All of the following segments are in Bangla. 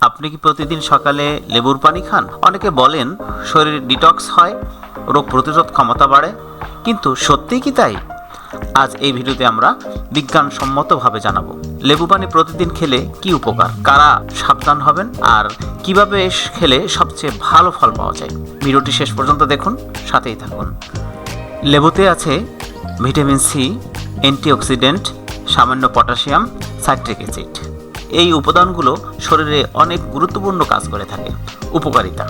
আপনি কি প্রতিদিন সকালে লেবুর পানি খান? অনেকে বলেন, শরীর ডিটক্স হয়, রোগ প্রতিরোধ ক্ষমতা বাড়ে। কিন্তু সত্যিই কি তাই? আজ এই ভিডিওতে আমরা বিজ্ঞানসম্মতভাবে জানাব, লেবু পানি প্রতিদিন খেলে কি উপকার? কারা সাবধান হবেন? আর কীভাবে খেলে সবচেয়ে ভালো ফল পাওয়া যায়? ভিডিওটি শেষ পর্যন্ত দেখুন, সাথেই থাকুন। লেবুতে আছে ভিটামিন সি, অ্যান্টিঅক্সিডেন্ট, সামান্য পটাশিয়াম, সাইট্রিক অ্যাসিড। এই উপাদানগুলো শরীরে অনেক গুরুত্বপূর্ণ কাজ করে থাকে। উপকারিতা।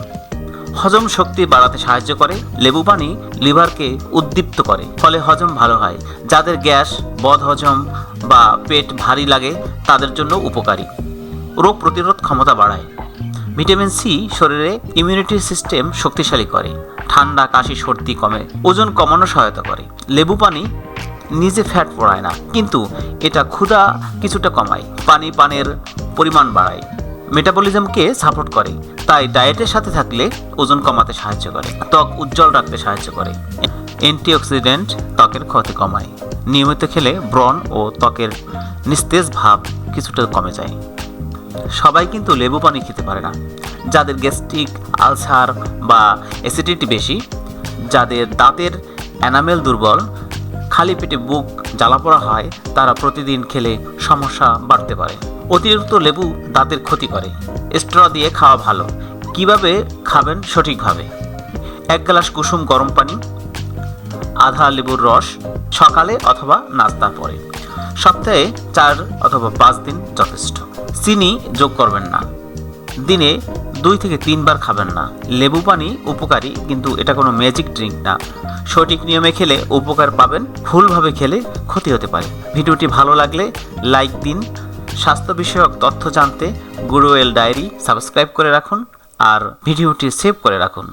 হজম শক্তি বাড়াতে সাহায্য করে, লেবু পানি লিভারকে উদ্দীপ্ত করে, ফলে হজম ভালো হয়। যাদের গ্যাস, বদ হজম বা পেট ভারী লাগে, তাদের জন্য উপকারী। রোগ প্রতিরোধ ক্ষমতা বাড়ায়। ভিটামিন সি শরীরে ইমিউনিটি সিস্টেম শক্তিশালী করে। ঠান্ডা, কাশি, সর্দি কমে, ওজন কমানো সহায়তা করে। লেবু পানি নিজে ফ্যাট পড়ায় না। কিন্তু এটা ক্ষুধা কিছুটা কমায়। পানি পানের পরিমাণ বাড়ায়। মেটাবলিজমকে সাপোর্ট করে। তাই ডায়েটের সাথে থাকলে ওজন কমাতে সাহায্য করে। ত্বক উজ্জ্বল রাখতে সাহায্য করে। অ্যান্টিঅক্সিডেন্ট ত্বকের ক্ষতি কমায়। নিয়মিত খেলে ব্রণ ও ত্বকের নিস্তেজ ভাব কিছুটা কমে যায়। সবাই কিন্তু লেবু পানি খেতে পারে না। যাদের গ্যাস্ট্রিক আলসার বা অ্যাসিডিটি বেশি, যাদের দাঁতের এনামেল দুর্বল খালি পেটে বুক জ্বালা জ্বালাপোড়া হয়, তারা প্রতিদিন খেলে সমস্যা বাড়তে পারে। অতিরিক্ত লেবু দাঁতের ক্ষতি করে। স্ট্র দিয়ে খাওয়া ভালো। কীভাবে খাবেন সঠিকভাবে? এক গ্লাস কুসুম গরম পানি, আধা লেবুর রস, সকালে অথবা নাস্তার পরে। সপ্তাহে চার অথবা পাঁচ দিন যথেষ্ট। চিনি যোগ করবেন না। দিনে দুই থেকে তিনবার খাবেন না। লেবু পানি উপকারী, কিন্তু এটা কোনো ম্যাজিক ড্রিঙ্ক না। সঠিক নিয়মে খেলে উপকার পাবেন, ভুলভাবে খেলে ক্ষতি হতে পারে। ভিডিওটি ভালো লাগলে লাইক দিন। স্বাস্থ্য বিষয়ক তথ্য জানতে গুরুয়েল ডায়েরি সাবস্ক্রাইব করে রাখুন আর ভিডিওটি সেভ করে রাখুন।